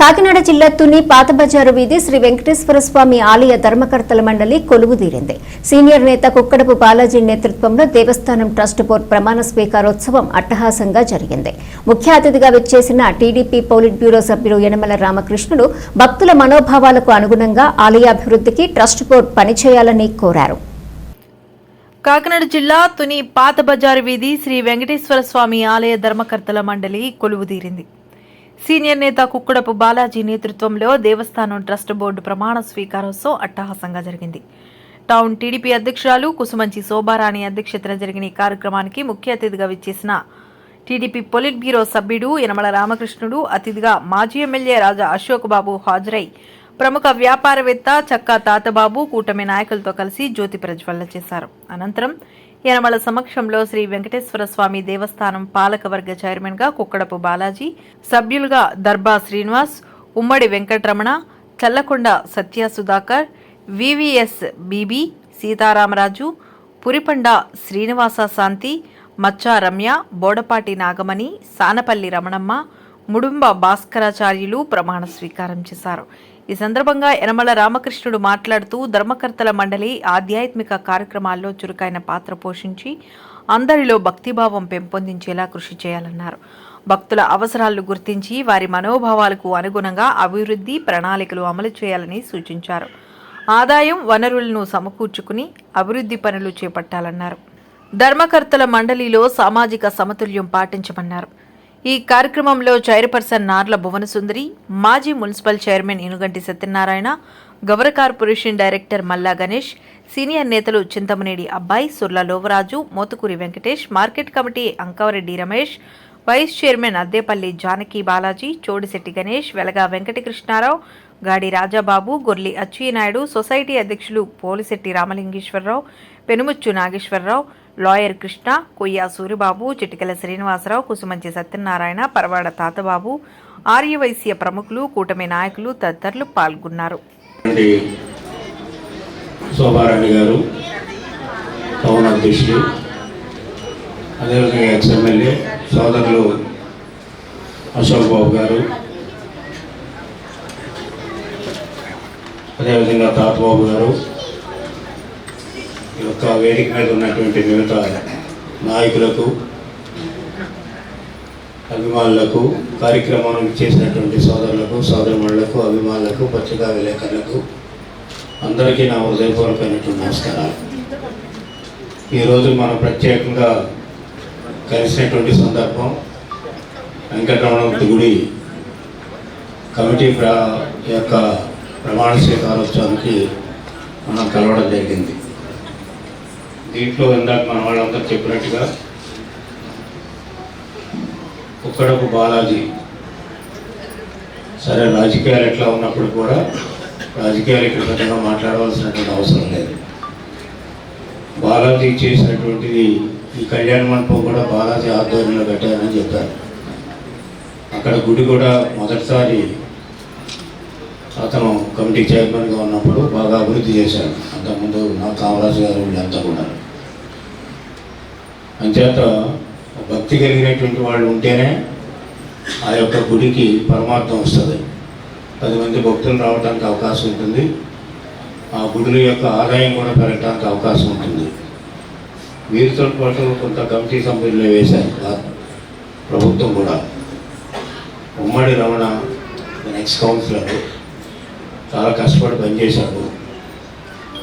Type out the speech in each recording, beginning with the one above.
Kakinada జిల్లా తుని పాత బజారు వీధి శ్రీ వెంకటేశ్వర స్వామి ఆలయ ధర్మకర్తల మండలి కొలువుదీరింది. సీనియర్ నేత కుక్కడపు బాలాజీ నేతృత్వంలో దేవస్థానం ట్రస్ట్ బోర్డు ప్రమాణ స్వీకారోత్సవం అట్టహాసంగా జరిగింది. ముఖ్య అతిథిగా విచ్చేసిన టీడీపీ పౌలిట్ బ్యూరో సభ్యులు యనమల రామకృష్ణుడు భక్తుల మనోభావాలకు అనుగుణంగా ఆలయాభివృద్ధికి ట్రస్ట్ బోర్డు పనిచేయాలని కోరారు. కాకినాడ జిల్లా తుని పాత బజారు వీధి శ్రీ వెంకటేశ్వర స్వామి ఆలయ ధర్మకర్తల మండలి కొలువుదీరింది. సీనియర్ నేత కుక్కుడపు బాలాజీ నేతృత్వంలో దేవస్థానం ట్రస్ట్ బోర్డు ప్రమాణ స్వీకారోత్సవం అట్టహాసంగా జరిగింది. టౌన్ టీడీపీ అధ్యక్షురాలు కుసుమంచి శోభారాణి అధ్యక్షతన జరిగిన ఈ కార్యక్రమానికి ముఖ్య అతిథిగా విచ్చేసిన టీడీపీ పొలిట్ బ్యూరో సభ్యుడు యనమల రామకృష్ణుడు అతిథిగా మాజీ ఎమ్మెల్యే రాజా అశోక్ బాబు హాజరై ప్రముఖ వ్యాపారవేత్త చక్కా తాతబాబు కూటమి నాయకులతో కలిసి జ్యోతి ప్రజ్వల్ల చేశారు. అనంతరం యనమల సమక్షంలో శ్రీ వెంకటేశ్వర స్వామి దేవస్థానం పాలకవర్గ చైర్మన్గా కుక్కడపు బాలాజీ సభ్యులుగా దర్బా శ్రీనివాస్ ఉమ్మడి వెంకటరమణ చల్లకొండ సత్య సుధాకర్ వివిఎస్ బీబీ సీతారామరాజు పురిపండ శ్రీనివాస శాంతి మచ్చా రమ్య బోడపాటి నాగమణి సానపల్లి రమణమ్మ ముడుంబ భాస్కరాచార్యులు ప్రమాణ స్వీకారం చేశారు. ఈ సందర్భంగా యనమల రామకృష్ణుడు మాట్లాడుతూ ధర్మకర్తల మండలి ఆధ్యాత్మిక కార్యక్రమాల్లో చురుకైన పాత్ర పోషించి అందరిలో భక్తిభావం పెంపొందించేలా కృషి చేయాలన్నారు. భక్తుల అవసరాలను గుర్తించి వారి మనోభావాలకు అనుగుణంగా అభివృద్ధి ప్రణాళికలు అమలు చేయాలని సూచించారు. ఆదాయం వనరులను సమకూర్చుకుని అభివృద్ధి పనులు చేపట్టాలన్నారు. ధర్మకర్తల మండలిలో సామాజిక సమతుల్యం పాటించమన్నారు. ఈ కార్యక్రమంలో చైర్పర్సన్ నార్ల భువనసుందరి మాజీ మున్సిపల్ చైర్మన్ ఇనుగంటి సత్యనారాయణ గౌర కార్పొరేషన్ డైరెక్టర్ మల్లా గణేష్ సీనియర్ నేతలు Chintamanedi Abbayi Surla Lovaraju Mothukuri Venkatesh market committee Ankavareddy Ramesh vice chairman Addepalli Janaki Balaji Chodisetti Ganesh Velaga Venkatakrishnarao Gadi Rajababu Gorli Atchannaidu society అధ్యక్షులు పోలిశెట్టి రామలింగేశ్వరరావు పెనుముచ్చు నాగేశ్వరరావు లాయర్ కృష్ణ కొయ్య సూరిబాబు చిటికల శ్రీనివాసరావు కుసుమంచి సత్యనారాయణ పరవాడ తాతబాబు ఆర్యవైశ్య ప్రముఖులు కూటమి నాయకులు తదితరులు పాల్గొన్నారు. అండి శోభారాణి గారు పవన్ అధ్యక్షులు అదేవిధంగా ఎక్స్ సోదరులు అశోక్ బాబు గారు అదేవిధంగా తాతబాబు గారు యొక్క వేదిక మీద ఉన్నటువంటి మిగతా నాయకులకు అభిమానులకు కార్యక్రమం చేసినటువంటి సోదరులకు సోదరుమణులకు అభిమానులకు పత్రికా విలేకరులకు అందరికీ నా హృదయపూర్వకమైనటువంటి నమస్కారాలు. ఈరోజు మనం ప్రత్యేకంగా కలిసినటువంటి సందర్భం వెంకటరమణ గుడి కమిటీ ప్ర యొక్క ప్రమాణ స్వీకారోత్సవానికి మనం కలవడం జరిగింది. దీంట్లో ఇందాక మన వాళ్ళంతా చెప్పినట్టుగా కుక్కడపు బాలాజీ. సరే రాజకీయాలు ఎట్లా ఉన్నప్పుడు కూడా రాజకీయాలు ఇక్కడ పెద్దగా మాట్లాడవలసినటువంటి అవసరం లేదు. బాలాజీ చేసినటువంటిది ఈ కళ్యాణ మండపం కూడా బాలాజీ ఆధ్వర్యంలో కట్టారని చెప్పారు. అక్కడ గుడి కూడా మొదటిసారి అతను కమిటీ చైర్మన్గా ఉన్నప్పుడు బాగా అభివృద్ధి చేశాడు అంతకుముందు నా కామరాజు గారు వీళ్ళంతా కూడా. అంచేత భక్తి కలిగినటువంటి వాళ్ళు ఉంటేనే ఆ యొక్క గుడికి పరమార్థం వస్తుంది. పది మంది భక్తులు రావడానికి అవకాశం ఉంటుంది. ఆ గుడుల యొక్క ఆదాయం కూడా పెరగడానికి అవకాశం ఉంటుంది. వీరితో పాటు కొంత కమిటీ సభ్యులు వేశారు. ప్రభుత్వం కూడా. ఉమ్మడి రమణ నెక్స్ట్ కౌన్సిలర్ చాలా కష్టపడి పనిచేశాడు.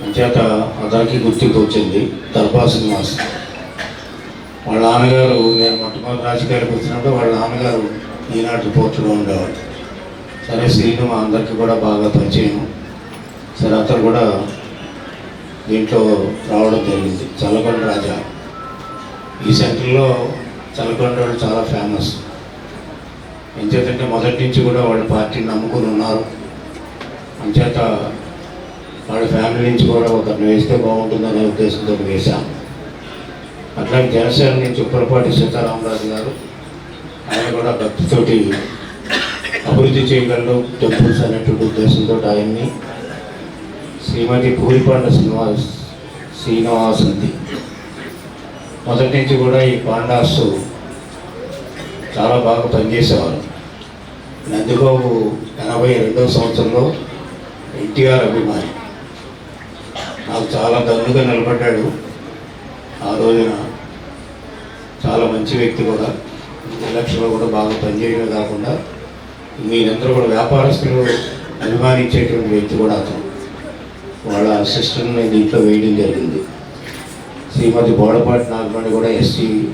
అంచేత అతనికి గుర్తింపు వచ్చింది దర్బా శ్రీనివాస్. వాళ్ళ నాన్నగారు నేను మొట్టమొదటి రాజకీయాలకు వచ్చినప్పుడు వాళ్ళ నాన్నగారు ఈనాటి రిపోర్టులో ఉండేవాడు సరే శ్రీను మా అందరికీ కూడా బాగా పరిచయం. సరే అతను కూడా దీంట్లో రావడం జరిగింది. చల్లకొండ రాజా. ఈ సెంటర్లో చల్లకొండ వాళ్ళు చాలా ఫేమస్. ఎంచేతంటే మొదటి నుంచి కూడా వాళ్ళ పార్టీని నమ్ముకుని ఉన్నారు. అంచేత వాళ్ళ ఫ్యామిలీ నుంచి కూడా ఒకరిని వేస్తే బాగుంటుందనే ఉద్దేశంతో వేశాం. అట్లాగే జనసేన నుంచి ఉప్పలపాటి సీతారామరాజు గారు ఆయన కూడా భక్తితోటి అభివృద్ధి చేయగలరు టెంపుల్స్ అనేటువంటి ఉద్దేశంతో ఆయన్ని. శ్రీమతి పూరిపాండ శ్రీనివాస్ శ్రీనివాసంతి మొదటి నుంచి కూడా ఈ పాండాస్ చాలా బాగా పనిచేసేవారు. నందిబాబు ఎనభై రెండవ సంవత్సరంలో ఎన్టీఆర్ అభిమాని. నాకు చాలా దన్నుగా నిలబడ్డాడు. ఆ రోజున చాలా మంచి వ్యక్తి కూడా. ఎలక్షన్లో కూడా బాగా పనిచేయడమే కాకుండా మీరందరూ కూడా వ్యాపారస్తులు అభిమానించేటువంటి వ్యక్తి కూడా అతను. వాళ్ళ సిస్టర్ని దీంట్లో వేయడం జరిగింది. శ్రీమతి బోడపాటి నాగమణి కూడా ఎస్సీ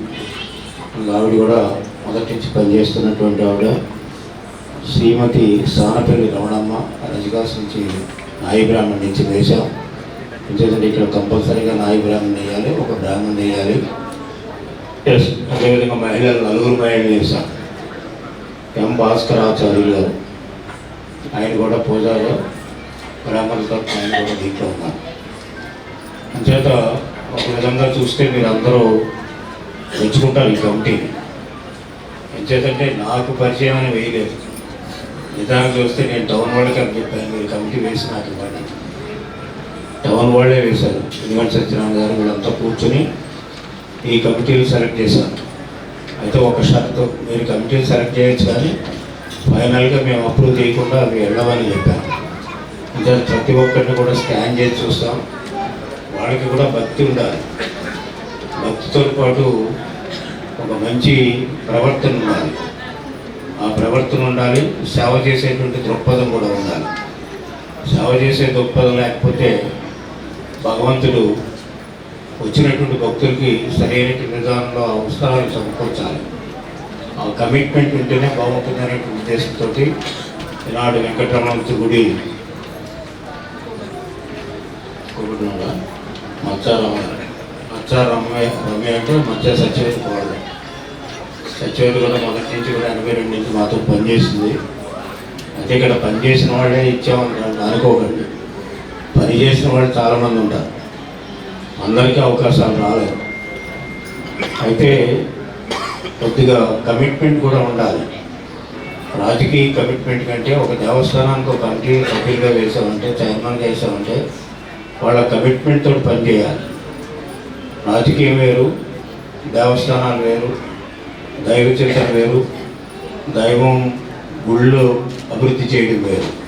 ఆవిడ కూడా మొదటి నుంచి పనిచేస్తున్నటువంటి ఆవిడ. శ్రీమతి సానపల్లి రమణమ్మ రజగాస్ నుంచి నాయి బ్రాహ్మణ్ నుంచి వేశాం. ఎందుకంటే ఇక్కడ కంపల్సరీగా నాయి బ్రాహ్మణ్ వేయాలి ఒక బ్రాహ్మణ్ వేయాలి. ఎస్ అదేవిధంగా మహిళలు నలుగురు మహిళలు వేశాం. ఎం భాస్కర్ ఆచార్యులు గారు. ఆయన కూడా పూజారు బ్రాహ్మణులతో ఆయన కూడా దీంట్లో ఉన్నారు. అంచేత ఒక విధంగా చూస్తే మీరు అందరూ మెచ్చుకుంటారు ఈ కమిటీని. ఎంచేతంటే నాకు పరిచయం అని వేయలేదు. నిజానికి చూస్తే నేను టౌన్ వాళ్ళకి అని చెప్పాను. మీరు కమిటీ వేసి నాకు ఇవ్వండి. టౌన్ వాళ్ళే వేశారు. శ్రీనివాస్ సత్యనారాయణ గారు వీళ్ళంతా కూర్చొని ఈ కమిటీలు సెలెక్ట్ చేశాను అయితే ఒక షరతు మీరు కమిటీలు సెలెక్ట్ చేయొచ్చు కానీ ఫైనల్గా మేము అప్రూవ్ చేయకుండా అవి వెళ్ళమని చెప్పాను ఇంకా ప్రతి ఒక్కరిని కూడా స్కాన్ చేసి చూస్తాం. వాళ్ళకి కూడా భక్తి ఉండాలి. భక్తితో పాటు ఒక మంచి ప్రవర్తన ఉండాలి. ప్రవర్తన ఉండాలి సేవ చేసేటువంటి దృక్పథం కూడా ఉండాలి. సేవ చేసే దృక్పథం లేకపోతే భగవంతుడు వచ్చినటువంటి భక్తులకి సరైనటువంటి విధానంలో ఉత్సాహాలు సమకూర్చాలి. ఆ కమిట్మెంట్ ఉంటేనే బాగుంటుంది అనేటువంటి ఉద్దేశంతో ఈనాడు వెంకటరమణమూర్తి గుడి కొడుకున్నాడా మచ్చారమ్మ రమ్య అంటే మచ్చా సత్యవేది కోడలు సత్యవేది కూడా మొదటి నుంచి కూడా ఎనభై రెండు నుంచి మాతో పనిచేసింది. అయితే ఇక్కడ పనిచేసిన వాళ్ళే ఇచ్చామంటారు అనుకోకండి పని చేసిన వాళ్ళు చాలామంది ఉంటారు. అందరికీ అవకాశాలు రాలేదు. అయితే కొద్దిగా కమిట్మెంట్ కూడా ఉండాలి. రాజకీయ కమిట్మెంట్ కంటే ఒక దేవస్థానానికి ఒక కమిటీ సభ్యులుగా వేసామంటే చైర్మన్గా వేసామంటే వాళ్ళ కమిట్మెంట్ తోటి పనిచేయాలి. రాజకీయం వేరు దేవస్థానాలు వేరు దైవ చేయటం వేరు దైవం గుళ్ళు అభివృద్ధి చేయడం వేరు.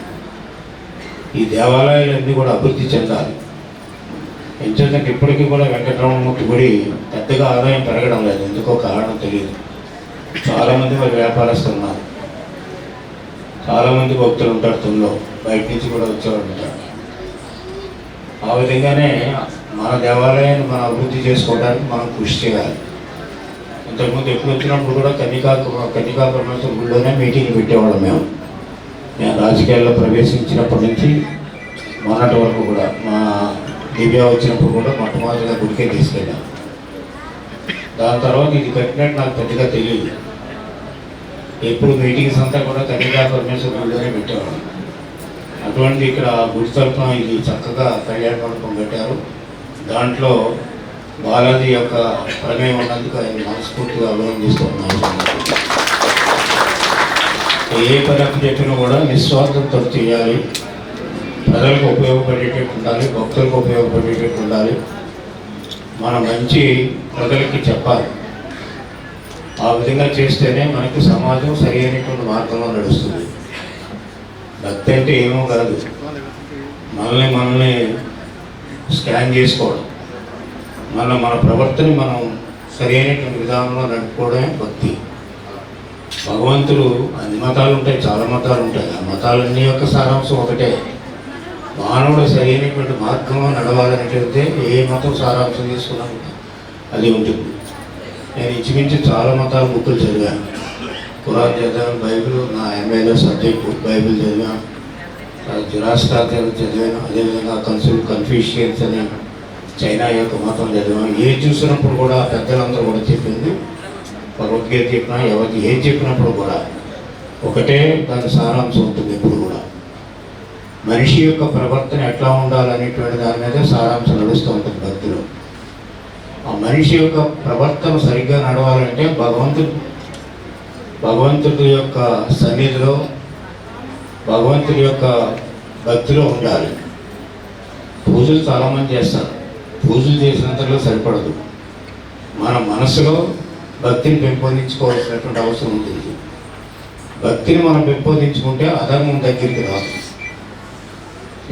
ఈ దేవాలయాలన్నీ కూడా అభివృద్ధి చెందాలి. ఎంచేతంటే ఇప్పటికీ కూడా వెంకటరమణమూర్తి గుడి పెద్దగా ఆదాయం పెరగడం లేదు ఎందుకో కారణం తెలియదు. చాలామంది మరి వ్యాపారస్తులు ఉన్నారు. చాలామంది భక్తులు ఉంటారు తుల్లో బయట నుంచి కూడా వచ్చేవాళ్ళు ఉంటారు. ఆ విధంగానే మన దేవాలయాన్ని మనం అభివృద్ధి చేసుకోవడానికి మనం కృషి చేయాలి. ఇంతకుముందు ఎప్పుడు వచ్చినప్పుడు కూడా కన్నికా కన్నికా పరమేశ్వర గుడిలోనే మీటింగ్ పెట్టేవాళ్ళం మేము. నేను రాజకీయాల్లో ప్రవేశించినప్పటి నుంచి మొన్నటి వరకు కూడా మా దివ్య వచ్చినప్పుడు కూడా మొట్టమొదటిగా గుడికే తీసుకెళ్ళాం. దాని తర్వాత ఇది కట్టినట్టు నాకు పెద్దగా తెలియదు. ఎప్పుడు మీటింగ్స్ అంతా కూడా కన్నికా పరమేశ్వర గుడిలోనే పెట్టేవాళ్ళం. అటువంటి ఇక్కడ గుడి తరఫున ఇది చక్కగా కళ్యాణ మండపం పెట్టారు దాంట్లో బాలాజీ యొక్క ప్రమేయం ఉన్నందుకు ఆయన మనస్ఫూర్తిగా అభినందిస్తున్నాను ఏ పని చెప్పినా కూడా నిస్వార్థంతో చేయాలి. ప్రజలకు ఉపయోగపడేటట్టు ఉండాలి భక్తులకు ఉపయోగపడేటట్టు ఉండాలి. మన మంచి ప్రజలకి చెప్పాలి. ఆ విధంగా చేస్తేనే మనకి సమాజం సరి అయినటువంటి మార్గంలో నడుస్తుంది. భక్తి అంటే ఏమో కాదు. మనల్ని మనల్ని స్కాన్ చేసుకోవడం. మన మన ప్రవర్తన మనం సరి విధానంలో నడుపుకోవడమే భక్తి. భగవంతుడు అన్ని మతాలు ఉంటాయి చాలా మతాలు ఉంటాయి. ఆ మతాలన్నీ యొక్క సారాంశం ఒకటే. మానవుడు సరైనటువంటి మార్గంలో నడవాలనేటైతే ఏ మతం సారాంశం తీసుకున్నా అది ఉంటుంది. నేను ఇంచుమించు చాలా మతాల బుక్కులు చదివాను. కురాన్ చదివాను బైబిల్ నా ఎంఏలో సబ్జెక్ట్ బైబిల్ చదివాను జురాస్ట్రాతలు చదివాను అదేవిధంగా కన్సూల్ కన్ఫ్యూషియన్స్ అని చైనా యొక్క మతం చదివాను ఏ చూసినప్పుడు కూడా పెద్దలందరూ కూడా చెప్పింది. భగవద్గీత చెప్పినా ఎవరికి ఏం చెప్పినప్పుడు కూడా ఒకటే దాని సారాంశం ఉంటుంది ఎప్పుడు కూడా. మనిషి యొక్క ప్రవర్తన ఎట్లా ఉండాలనేటువంటి దాని మీద సారాంశం నడుస్తూ ఉంటుంది భక్తులు. ఆ మనిషి యొక్క ప్రవర్తన సరిగ్గా నడవాలంటే భగవంతుడు భగవంతుడి యొక్క సన్నిధిలో భగవంతుడి యొక్క భక్తిలో ఉండాలి. పూజలు చాలామంది చేస్తారు. పూజలు చేసినంతలో సరిపడదు. మన మనసులో భక్తిని పెంపొందించుకోవాల్సినటువంటి అవసరం ఉంటుంది. భక్తిని మనం పెంపొందించుకుంటే అధర్మం దగ్గరికి రాదు.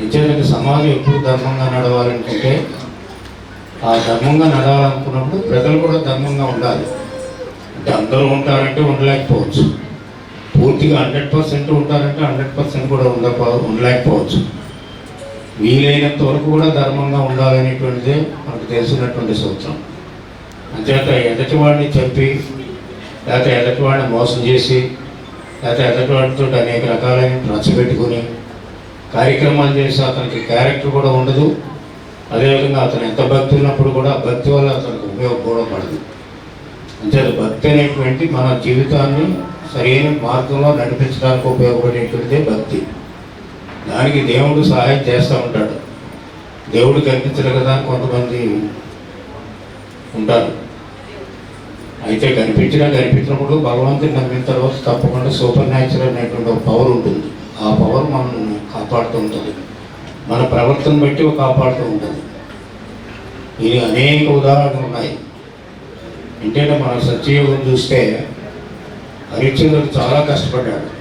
నిజంగా సమాజం ఎప్పుడు ధర్మంగా నడవాలనుకుంటే ఆ ధర్మంగా నడవాలనుకున్నప్పుడు ప్రజలు కూడా ధర్మంగా ఉండాలి. అంటే అందరూ ఉంటారంటే ఉండలేకపోవచ్చు. పూర్తిగా హండ్రెడ్ పర్సెంట్ ఉంటారంటే హండ్రెడ్ పర్సెంట్ కూడా ఉండపో ఉండలేకపోవచ్చు. వీలైనంత వరకు కూడా ధర్మంగా ఉండాలనేటువంటిదే మనకు తెలిసినటువంటి సూత్రం. అంచేత ఎదటివాడిని చంపి చెప్పి లేకపోతే ఎదటివాడిని మోసం చేసి లేకపోతే ఎదటివాడితో అనేక రకాలైన నచ్చబెట్టుకుని కార్యక్రమాలు చేసి అతనికి క్యారెక్టర్ కూడా ఉండదు. అదేవిధంగా అతను ఎంత భక్తి ఉన్నప్పుడు కూడా భక్తి వల్ల అతనికి ఉపయోగపడదు పడదు. అంతే భక్తి అనేటువంటి మన జీవితాన్ని సరైన మార్గంలో నడిపించడానికి ఉపయోగపడేటువంటిదే భక్తి. దానికి దేవుడు సహాయం చేస్తూ ఉంటాడు. దేవుడు కనిపించరు కదా కొంతమంది ఉంటారు. అయితే కనిపించినా కనిపించినప్పుడు భగవంతుని నమ్మిన తర్వాత తప్పకుండా సూపర్ న్యాచురల్ అనేటువంటి ఒక పవర్ ఉంటుంది. ఆ పవర్ మనల్ని కాపాడుతూ ఉంటుంది. మన ప్రవర్తన బట్టి కాపాడుతూ ఉంటుంది. ఇది అనేక ఉదాహరణలు ఉన్నాయి. ఏంటంటే మన సత్యయుగం చూస్తే హరిశ్చంద్రుడు చాలా కష్టపడ్డాడు.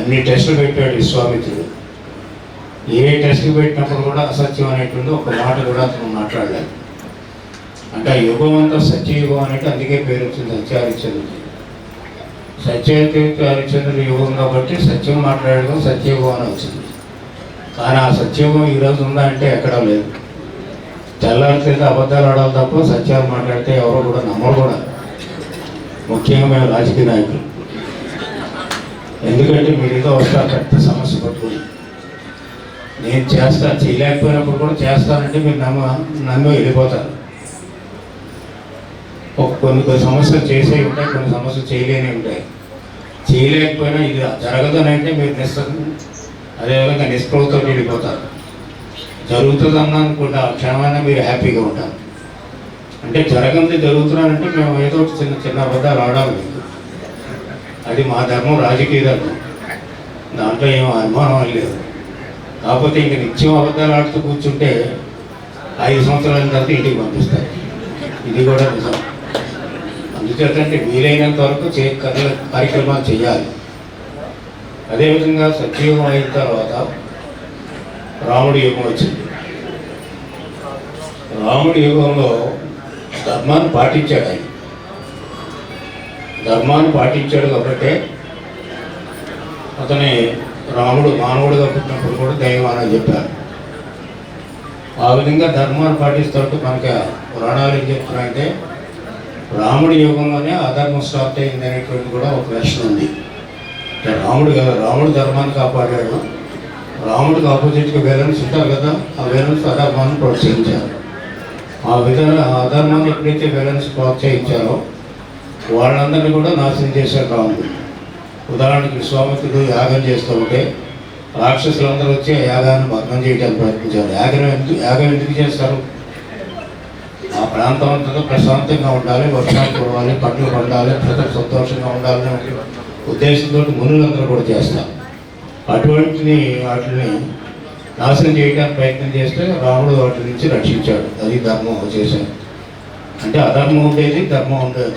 అన్ని టెస్టులు పెట్టాడు విశ్వామిత్రుడు ఏ టెస్టులు పెట్టినప్పుడు కూడా అసత్యం అనేటువంటి ఒక మాట కూడా అతను మాట్లాడలేదు. అంటే ఆ యుగం అంతా సత్యయుగం అనేది అందుకే పేరు వచ్చింది సత్య హరిశ్చంద్రుడు సత్య యుగం కాబట్టి సత్యం మాట్లాడడం సత్యయుగం అని వచ్చింది. కానీ ఆ సత్యయుగం ఈరోజు ఉందా అంటే ఎక్కడా లేదు. తెల్లారితే అబద్ధాలు ఆడాలి తప్ప సత్యాలు మాట్లాడితే ఎవరు కూడా నమ్మరు కూడా. ముఖ్యంగా మేము రాజకీయ నాయకులు. ఎందుకంటే మీరు ఏదో వస్తారు పెద్ద సమస్య పట్టుకుని నేను చేస్తా చేయలేకపోయినప్పుడు కూడా చేస్తానంటే మీరు నమ్మ నమ్మి వెళ్ళిపోతారు. ఒక కొన్ని కొన్ని సమస్యలు చేసే ఉంటాయి కొన్ని సమస్యలు చేయలేని ఉంటాయి. చేయలేకపోయినా ఇది జరగదనంటే మీరు నిస్ అదేవిధంగా నిస్పృహతో వెళ్ళిపోతారు. జరుగుతుందన్న అనుకుంటే ఆ క్షణమైనా మీరు హ్యాపీగా ఉంటారు. అంటే జరగంది జరుగుతున్నారంటే మేము ఏదో చిన్న చిన్న అబద్ధాలు ఆడాలి అది మా ధర్మం రాజకీయ ధర్మం. దాంట్లో ఏం అనుమానం లేదు. కాకపోతే ఇంక నిత్యం అబద్ధాలు ఆడుతూ కూర్చుంటే ఐదు సంవత్సరాల తర్వాత ఇంటికి పంపిస్తారు. ఇది కూడా నిజం. అందుచేతంటే వీలైనంత వరకు చే కథల కార్యక్రమాలు చేయాలి అదేవిధంగా సత్యయుగం అయిన తర్వాత రాముడి యుగం వచ్చింది. రాముడి యుగంలో ధర్మాన్ని పాటించాడు ఆయన. ధర్మాన్ని పాటించాడు కాబట్టి అతని రాముడు మానవుడుగా పుట్టినప్పుడు కూడా దైవం చెప్పారు. ఆ విధంగా ధర్మాన్ని పాటిస్తున్నట్టు మనకి పురాణాలు ఏం చెప్తున్నాయంటే రాముడి యుగంలోనే అధర్మం స్టార్ట్ అయింది అనేటువంటి కూడా ఒక ప్రశ్న ఉంది. రాముడు కదా రాముడు ధర్మాన్ని కాపాడాడు. రాముడికి ఆపోజిట్గా వేలన్స్ ఉంటారు కదా ఆ వేలన్స్ అధర్మాన్ని ప్రోత్సహించారు. ఆ విధంగా అధర్మాన్ని ఎప్పుడైతే వేలన్స్ ప్రోత్సహించారో వాళ్ళందరినీ కూడా నాశనం చేశారు ఉంది ఉదాహరణకి విశ్వామిత్రుడు యాగం చేస్తూ ఉంటే రాక్షసులందరూ వచ్చి ఆ యాగాన్ని భగ్నం చేయడానికి ప్రయత్నించారు. యాగం ఎందుకు యాగం ఎందుకు చేస్తారు? ఆ ప్రాంతం అంతా ప్రశాంతంగా ఉండాలి వర్షాలు కురవాలి పండ్లు పండాలి ప్రజలు సంతోషంగా ఉండాలనే ఉద్దేశంతో మునులందరూ కూడా చేస్తారు. అటువంటి వాటిని నాశనం చేయడానికి ప్రయత్నం చేస్తే రాముడు వాటి నుంచి రక్షించాడు. అది ధర్మం చేశాడు. అంటే అధర్మం ఉండేది ధర్మం ఉండేది.